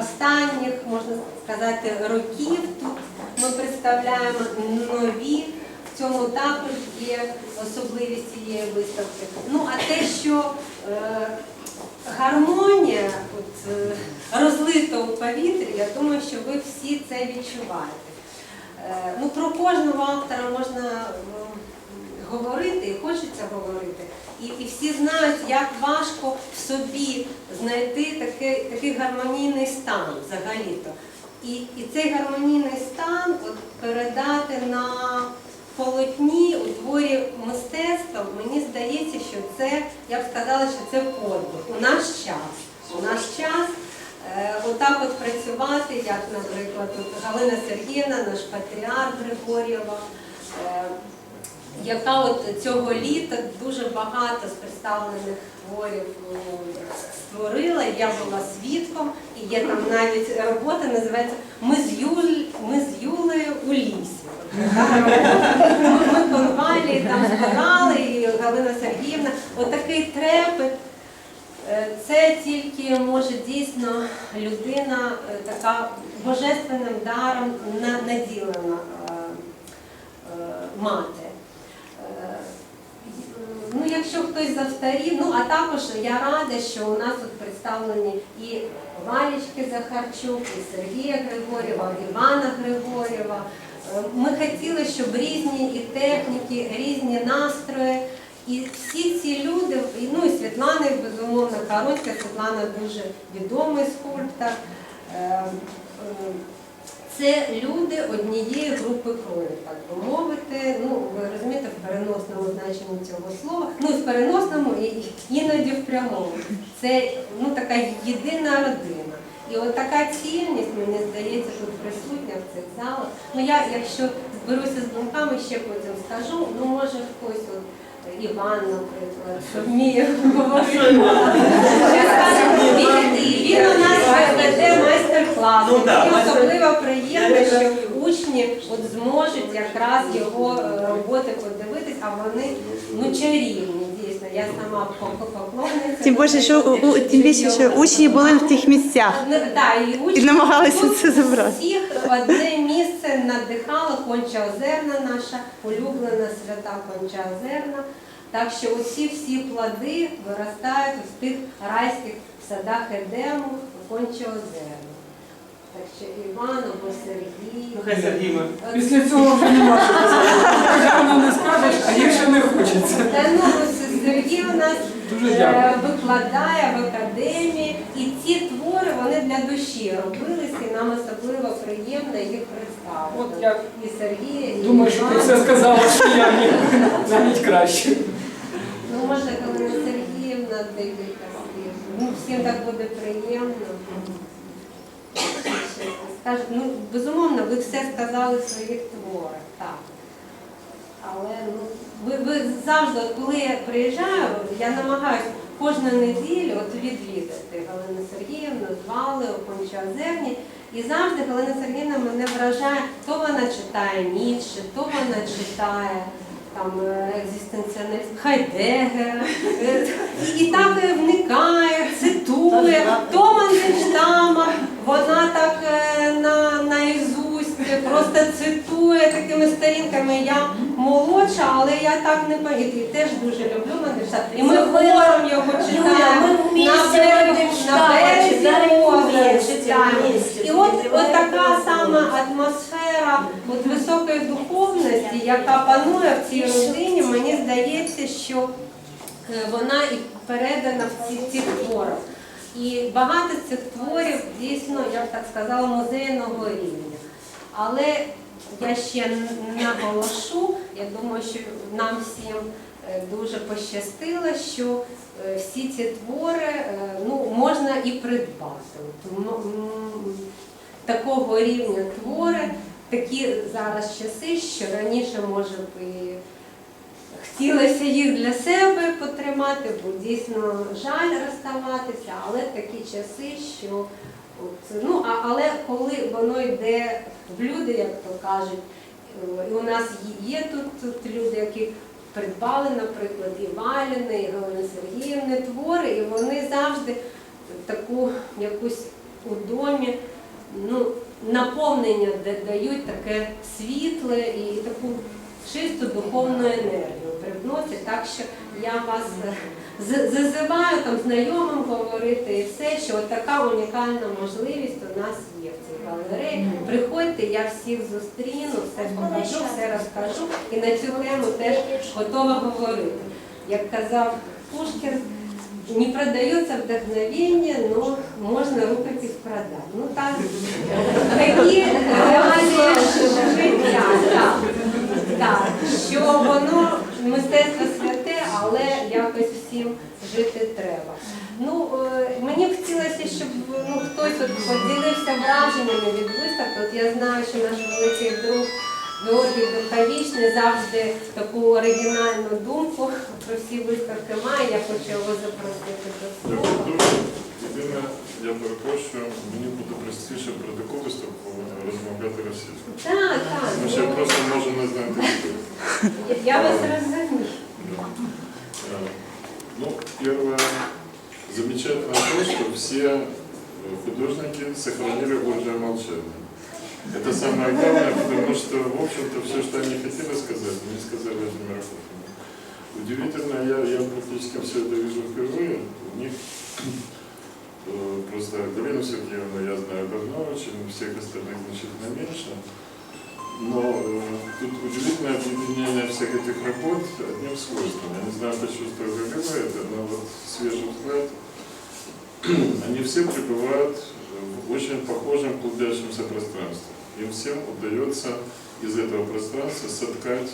останніх, можна сказати, років тут ми представляємо нові. В цьому також є особливість цієї виставки. Ну а те, що е, гармонія от, е, розлита у повітрі, я думаю, що ви всі це відчуваєте. Е, ну, про кожного автора можна м, говорити і хочеться говорити. І, і всі знають, як важко в собі знайти такий, такий гармонійний стан взагалі-то. І, і цей гармонійний стан от, передати на полотні у творі мистецтва, мені здається, що це, я б сказала, що це подвиг. У наш час. У наш час е, отак от працювати, як, наприклад, Галина Сергіївна, наш патріарх Григорєва. е, яка от цього літа дуже багато з представлених творів ну, створила. Я була свідком, і є там навіть робота, називається Ми з Юль, ми з Юлею у лісі. Ми, конвалі там збирали, і Галина Сергіївна, отакий трепет. Е, Це тільки може дійсно людина е, така божественним даром наділена е, е, мати. Е, Ну, якщо хтось завстарів, ну а також я рада, що у нас тут представлені і Валічки Захарчук, і Сергія Григорєва, і Івана Григорєва. Е, Ми хотіли, щоб різні і техніки, різні настрої. І всі ці люди, ну і Світлана, безумовно, Коронська, Світлана дуже відомий скульптор. Це люди однієї групи крові, так би мовити. Ну, ви розумієте, в переносному значенні цього слова, ну в переносному і іноді в прямому. Це ну, така єдина родина. І от така цільність, мені здається, тут присутня в цих залах. Ну я, якщо зберуся з думками, ще потім скажу, ну може хтось от. Іван, наприклад, що вміє говорити. Він, він у нас веде майстер-клас. Ну, да, Мені особливо приємно, що учні от зможуть якраз його е, роботи подивитись, а вони ну чарівні. Я сама по- поклонниця. Тим більше, що у- у- тим більше, що учні були в тих місцях. Ну, да, і, учні, І намагалися тут це забрати. Всіх одне місце надихало Конча Озерна, наша улюблена свята Конча Озерна. Так що оці всі плоди виростають в тих райських садах Едему Конча Озерна. Так що Іван або Сергій. Ну, хай Сергій ми. Після цього вже нема що. Явно не скажеш, а якщо не хочеться. Та ну, Сергій у нас е, викладає в академії, і ці твори вони для душі робилися, і нам особливо приємно їх представити. От я І Сергія, і Думаю, що ти Івана. все сказала, що я ні. навіть краще. Ну, може, Галина Сергіївна декілька слів. Ну, всім так буде приємно. Скажу, ну, безумовно, ви все сказали в своїх творах, так. Але ну, ви, ви завжди, от коли я приїжджаю, я намагаюся кожну неділю от відвідати Галину Сергіївну, звали Озерні. І завжди Галина Сергіївна мене вражає, то вона читає Ніцше, то вона читає там е, Хайдегера, е, і, і так вникає, цитує, то Мандельштама, вона так е, на, наізусть просто цитує такими сторінками. Я молодша, але я так не пам'ятаю. І теж дуже люблю Мандельштама. І ми хором його читаємо. ми на берегу, на березі озера читаємо. І от, от така сама атмосфера от високої духовності, яка панує в цій родині, мені здається, що е, вона і передана в цих творах. І багато цих творів дійсно, я б так сказала, музейного рівня. Але я ще наголошу, я думаю, що нам всім е, дуже пощастило, що е, всі ці твори е, ну, можна і придбати. Такого рівня твори, такі зараз часи, що раніше може б і хотілося їх для себе потримати, бо дійсно жаль розставатися, але такі часи, що от, ну, а, але коли воно йде в люди, як то кажуть, е, і у нас є тут, тут люди, які придбали, наприклад, і Валіни, і Галини Сергіївни твори, і вони завжди таку якусь у домі ну, наповнення де дають таке світле і таку чисту духовну енергію привносять. Так що я вас е, зазиваю там знайомим говорити і все, що от така унікальна можливість у нас є в цій галереї. Приходьте, я всіх зустріну, все покажу, все розкажу і на цю тему теж готова говорити. Як казав Пушкін, не продается вдохновение, но можно рукопись продать. Ну так, такі реалії життя. Так, що воно мистецтво святе, але якось всім жити треба. Ну, е, мені б хотілося, щоб ну, хтось от поділився враженнями від виставки. От я знаю, що наш великий друг Георгій Духовічний завжди таку оригінальну думку про всі виставки має. Я хочу його запросити до слова. дуже. Єдине, я перепрошую, мені буде простіше про таку виставку розмовляти російською. Так, так. Тому що я ну, просто можу не знати відповідь. Я вас розумію. Да. Э, Ну, первое, замечательно то, что все э, художники сохранили Божье молчание. Это самое главное, потому что, в общем-то, все, что они хотели сказать, не сказали Владимир Кофман. Удивительно, я, я практически все это вижу впервые. У них э, просто Галину Сергеевну я знаю давно очень, всех остальных значительно меньше. Но э, тут удивительное объединение всех этих работ одним свойством. Я не знаю, почувствовали ли вы это, но вот свежий взгляд, они все пребывают в очень похожем клубящемся пространстве. Им всем удается из этого пространства соткать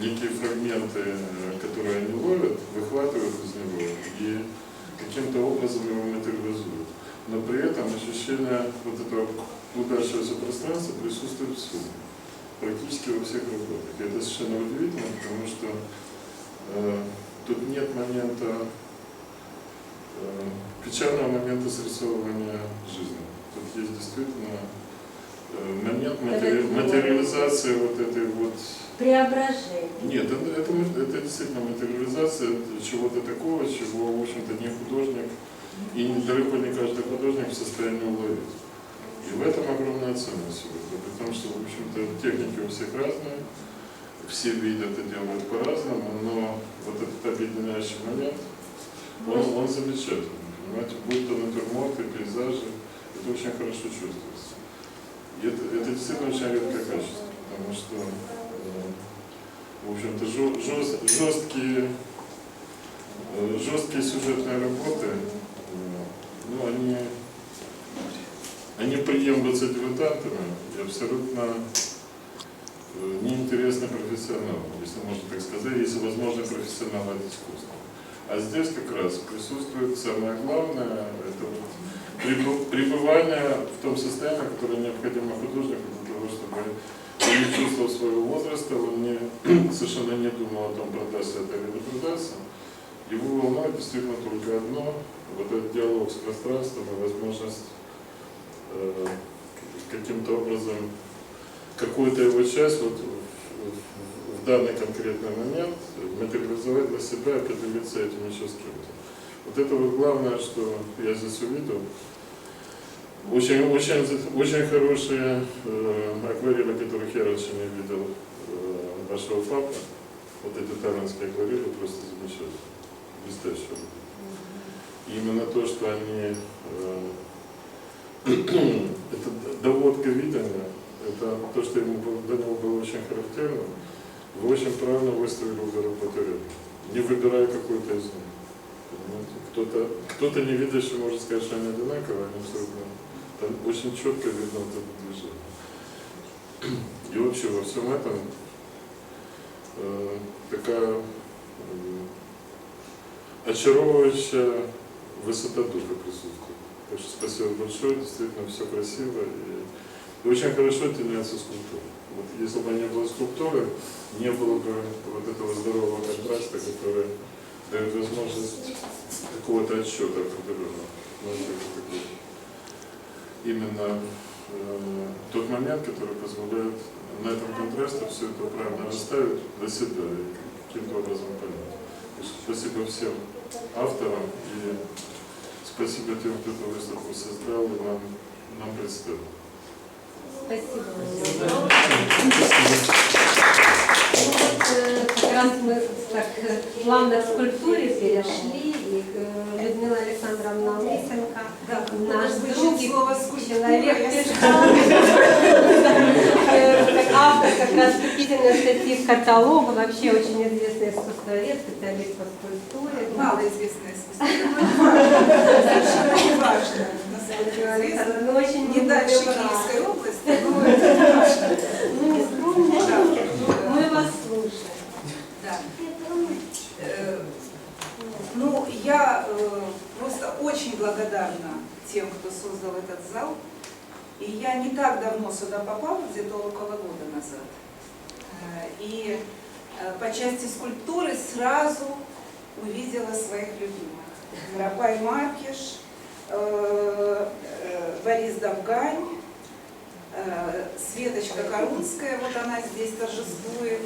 некие фрагменты, э, которые они ловят, выхватывают из него и каким-то образом его материализуют. Но при этом ощущение вот этого клубящегося пространства присутствует всюду, практически во всех работах. И это совершенно удивительно, потому что э, тут нет момента, э, печального момента срисовывания жизни. Тут есть действительно э, момент матери- материализации вот этой вот Преображение. нет, это, это, это действительно материализация чего-то такого, чего, в общем-то, не художник, и далеко не каждый художник в состоянии уловить. И в этом огромная ценность сегодня, потому что, в общем-то, техники у всех разные, все видят и делают по-разному, но вот этот объединяющий момент, он, он замечательный, понимаете, будь то натюрморты, пейзажи, это очень хорошо чувствуется. И это, это действительно очень редкое качество, потому что э, в общем-то, жесткие, э, жесткие сюжетные работы, э, ну, они, они приемлются дилетантами и абсолютно неинтересны профессионалам, если можно так сказать, если возможно профессионалы от искусства. А здесь как раз присутствует самое главное, это вот пребывание в том состоянии, которое необходимо художнику для того, чтобы он не чувствовал своего возраста, он не, совершенно не думал о том, продастся это или не продастся. Его волнует действительно только одно, вот этот диалог с пространством и возможность э, каким-то образом какую-то его часть вот данный конкретный момент материализовать для себя и поделиться этим еще с кем-то. Вот это вот главное, что я здесь увидел. Очень, очень, очень хорошие э, акварели, которых я раньше не видел э, вашего папы. Вот эти таранские акварели просто замечательные, блестящие. И именно то, что они, э, это доводка видения, это то, что ему было- для него было очень характерно. Вы очень правильно выставили рядом, не выбирая какую-то из них. Кто-то, кто-то не видящий может сказать, что они одинаковые, они абсолютно там очень четко видно вот это движение. И вообще во всем этом э, такая э, очаровывающая высота духа присутствует. Так что спасибо большое, действительно все красиво. И И очень хорошо тянется скульптура. Вот если бы не было скульптуры, не было бы вот этого здорового контраста, который дает возможность какого-то отсчета определенного. Это такой именно э, тот момент, который позволяет на этом контрасте все это правильно расставить для себя и каким-то образом понять. Спасибо всем авторам и спасибо тем, кто эту выставку создал и нам, нам представил. Спасибо. Вот как раз мы так плавно к скульптуре перешли, и Людмила Александровна Лысенко, наш друг, слово человек автор как раз вступительной статьи в каталог, вообще очень известный искусствовед, специалист по скульптуре. Малоизвестное искусство. Совершенно не важно. Ну, очень Не дальше. Киевской области, но это не важно. Ну, не скромничайте, мы вас слушаем. Да. Э, Ну, я э, просто очень благодарна тем, кто создал этот зал. И я не так давно сюда попала, где-то около года назад. Э, И по части скульптуры сразу увидела своих любимых. Рапай Маркиш, Борис Довгань, э, Светочка Корунская, вот она здесь торжествует,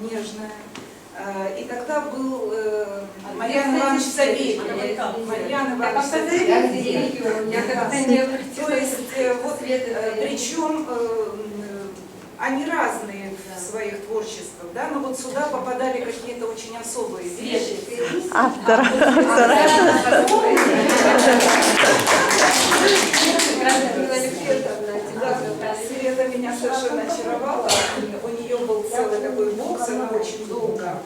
нежная. Э, И тогда был э, Марьян Иванович Савельев. Марьян а Иванович Савельев. То есть, э, вот, э, причем э, они разные в своих творчествах, да, но вот сюда попадали какие-то очень особые вещи. Автор. Света меня совершенно очаровала. У нее был целый такой бокс, она очень долго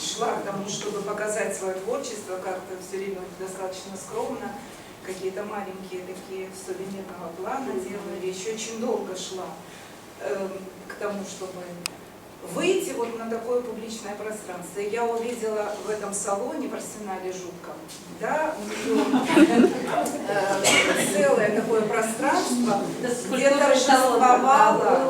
шла к тому, чтобы показать свое творчество, как-то все время достаточно скромно, какие-то маленькие такие сувенирного плана делали, еще очень долго шла к тому, чтобы выйти вот на такое публичное пространство. Я увидела в этом салоне в арсенале жутком, да, у нее э, целое такое пространство, где торжествовала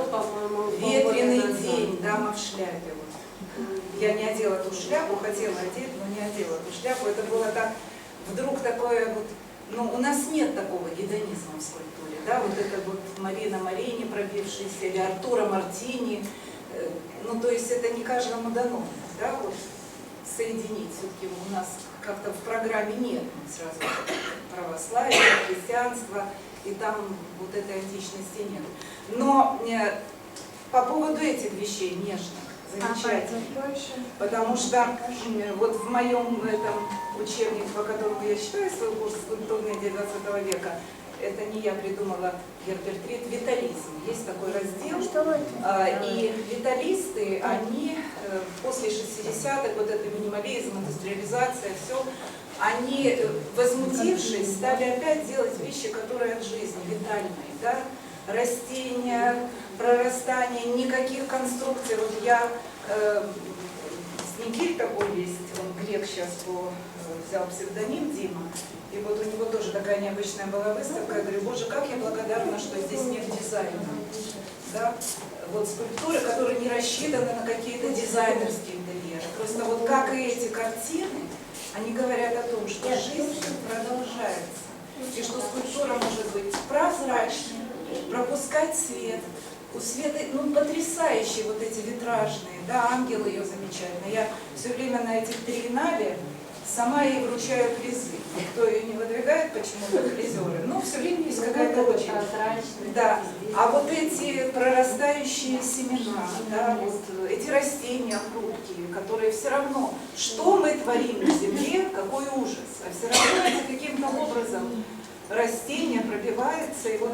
ветреный день, дама в шляпе. Вот. Я не одела ту шляпу, хотела одеть, но не одела ту шляпу. Это было так, вдруг такое вот, ну, у нас нет такого гедонизма в скульптуре, да, вот это вот Марина Марини, пробившаяся, или Артура Мартини, Э, ну, то есть это не каждому дано, да, вот соединить все-таки у нас как-то в программе нет сразу православие, христианство, и там вот этой античности нет. Но э, по поводу этих вещей нежных, замечательных, потому что вот в моем этом учебнике, по которому я читаю свой курс «Скульптурная идея 20 века», это не я придумала Герберт Рид, витализм. Есть такой раздел, а, И виталисты, они э, после 60-х, вот это минимализм, индустриализация, все, они, э, возмутившись, стали опять делать вещи, которые от жизни, витальные, да? Растения, прорастание, никаких конструкций. Вот я, э, Снегирь такой есть, он грек сейчас по, э, взял псевдоним Дима, и вот у него тоже такая необычная была выставка. Я говорю, боже, как я благодарна, что здесь нет дизайна. Да? Вот скульптуры, которые не рассчитаны на какие-то дизайнерские интерьеры. Просто вот как и эти картины, они говорят о том, что жизнь продолжается. И что скульптура может быть прозрачной, пропускать свет. У Светы, ну, потрясающие вот эти витражные, да, ангел ее замечательный. Я все время на этих триеннале сама ей вручаю призы. Никто ее не выдвигает почему-то призеры. Но все время есть какая-то очередь. Да, а вот эти прорастающие семена, да, вот эти растения хрупкие, которые все равно, что мы творим на земле, какой ужас, а все равно это каким-то образом растение пробивается, и вот,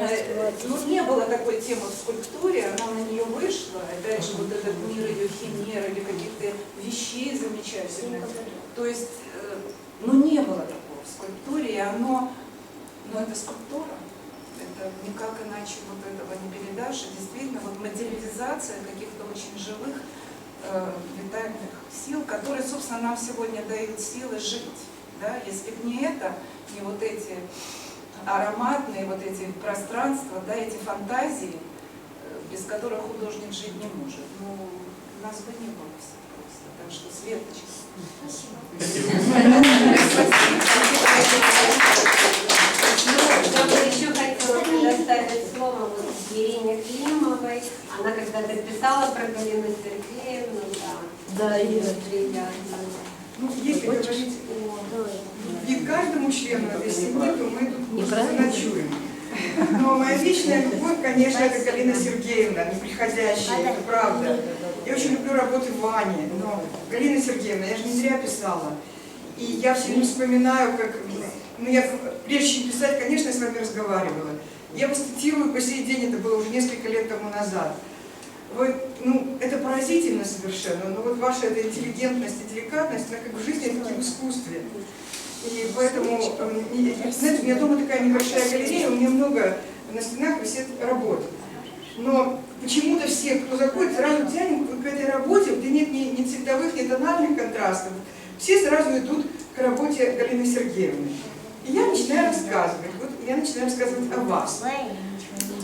э, ну, не было такой темы в скульптуре, она на нее вышла, опять же, вот этот мир ее химер или каких-то вещей замечательных. То есть, э, ну, не было такого в скульптуре, и оно, ну, это скульптура, это никак иначе вот этого не передашь. И действительно, вот материализация каких-то очень живых, э, витальных сил, которые, собственно, нам сегодня дают силы жить. Да? Если бы не это, не вот эти ароматные вот эти пространства, да, эти фантазии, э, без которых художник жить не может. Ну, нас бы не было всех просто. Так что, Светочка. Ну, я бы еще хотела предоставить слово вот Ирине Климовой. Она когда-то писала про Галину Сергеевну, да. Да, и Ну, если говорить о любви к каждому члену этой семьи, то мы тут просто ночуем. Но моя личная любовь, конечно, это Галина Сергеевна, неприходящая, это правда. Я очень люблю работы Вани, но Галина Сергеевна, я же не зря писала. И я все время вспоминаю, как, ну, я, прежде чем писать, конечно, я с вами разговаривала. Я вас цитирую по сей день, это было уже несколько лет тому назад. Вы, ну, это поразительно совершенно, но вот ваша эта интеллигентность и деликатность, она как в жизни, так и в искусстве. И поэтому, и, знаете, у меня дома такая небольшая галерея, у меня много на стенах висит работ. Но почему-то все, кто заходит, сразу тянет к этой работе, где нет ни, ни цветовых, ни тональных контрастов. Все сразу идут к работе Галины Сергеевны. И я начинаю рассказывать. Вот я начинаю рассказывать о вас.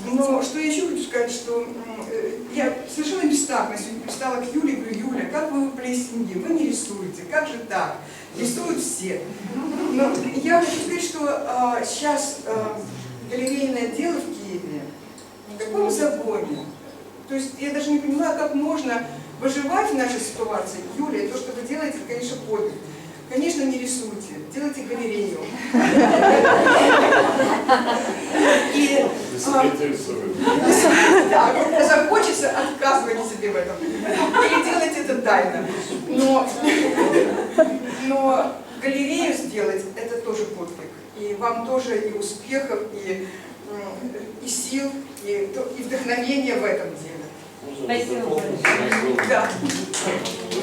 Но что я еще хочу сказать, что э, я совершенно бестактно сегодня пристала к Юле, говорю, Юля, как вы выпали семьи? Вы не рисуете, как же так? Рисуют все. Но я хочу сказать, что а, сейчас а, галерейное дело в Киеве в таком загоне. То есть я даже не понимаю, как можно выживать в нашей ситуации. Юля, то, что вы делаете, это, конечно, подвиг. Конечно, не рисуйте, делайте галерею. И. да, когда захочется, отказывайте себе в этом. Или делайте это тайно. Но, но галерею сделать – это тоже подвиг. И вам тоже и успехов, и, и сил, и, и вдохновения в этом деле. Спасибо? Да.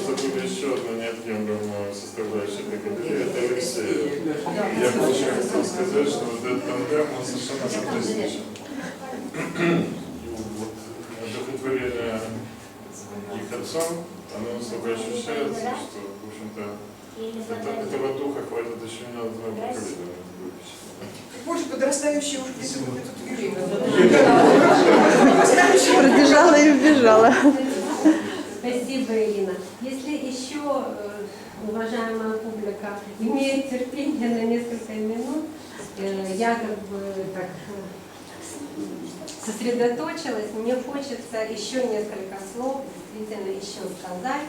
Тут еще одна неотъемлемая составляющая этой галереи – это Алексей. Я хотел сказать, что вот этот тандем, он совершенно фантастичен. И вот Удовлетворение их отцом, оно настолько ощущается, что, в общем-то, это- этого духа хватит еще не на одно поколение. Больше подрастающие уже этот Юрий. Подрастающие. Пробежала и убежала. Спасибо, Ирина. Если еще, э, уважаемая публика, имеет терпение на несколько минут, э, я как бы так э, сосредоточилась, мне хочется еще несколько слов действительно еще сказать.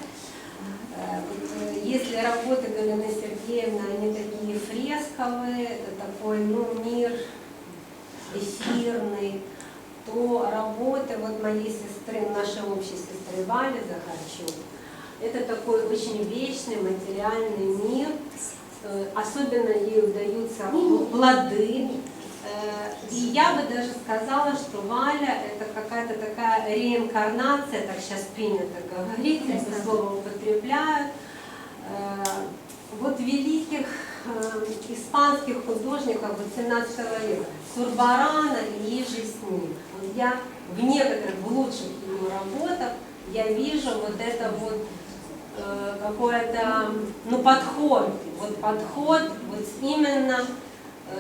Э, э, Если работы Галины Сергеевны, они такие фресковые, это такой ну, мир эфирный, то работы вот моей сестры, нашей общей сестры Вали Захарчук, это такой очень вечный материальный мир, Э, особенно ей удаются плоды. Э, И я бы даже сказала, что Валя это какая-то такая реинкарнация, так сейчас принято говорить, это слово употребляют, э, вот великих э, испанских художников XVIII века, Сурбарана и Ежи с ним. Вот я в некоторых, в лучших его работах, я вижу вот это вот какой-то ну, подход, вот подход вот именно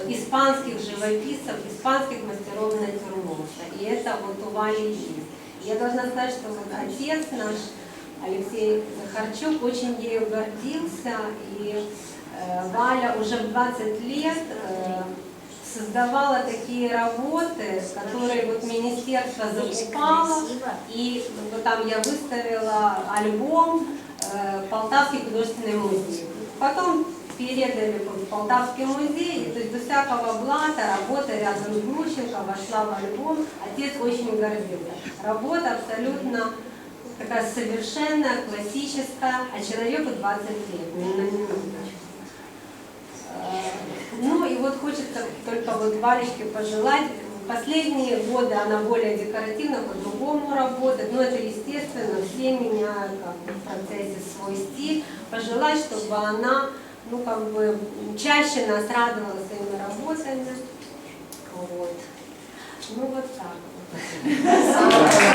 испанских живописцев, испанских мастеров натюрморта. И это вот у Вали есть. Я должна сказать, что вот отец наш, Алексей Захарчук, очень ею гордился, и э, Валя уже в 20 лет э, создавала такие работы, которые вот министерство закупало, и вот там я выставила альбом э, Полтавский художественный музей. Потом передали в Полтавский музей, то есть без всякого блата работа рядом с Глущенко вошла в альбом. Отец очень гордился. Работа абсолютно такая совершенная, классическая, а человеку 20 лет, ни на минуточку. Э, Ну и вот хочется только вот Валечке пожелать. Последние годы она более декоративно, по-другому работает, но это естественно, все меняют как бы, в процессе свой стиль. Пожелать, чтобы она ну, как бы, чаще нас радовала своими работами. Вот. Ну вот так вот.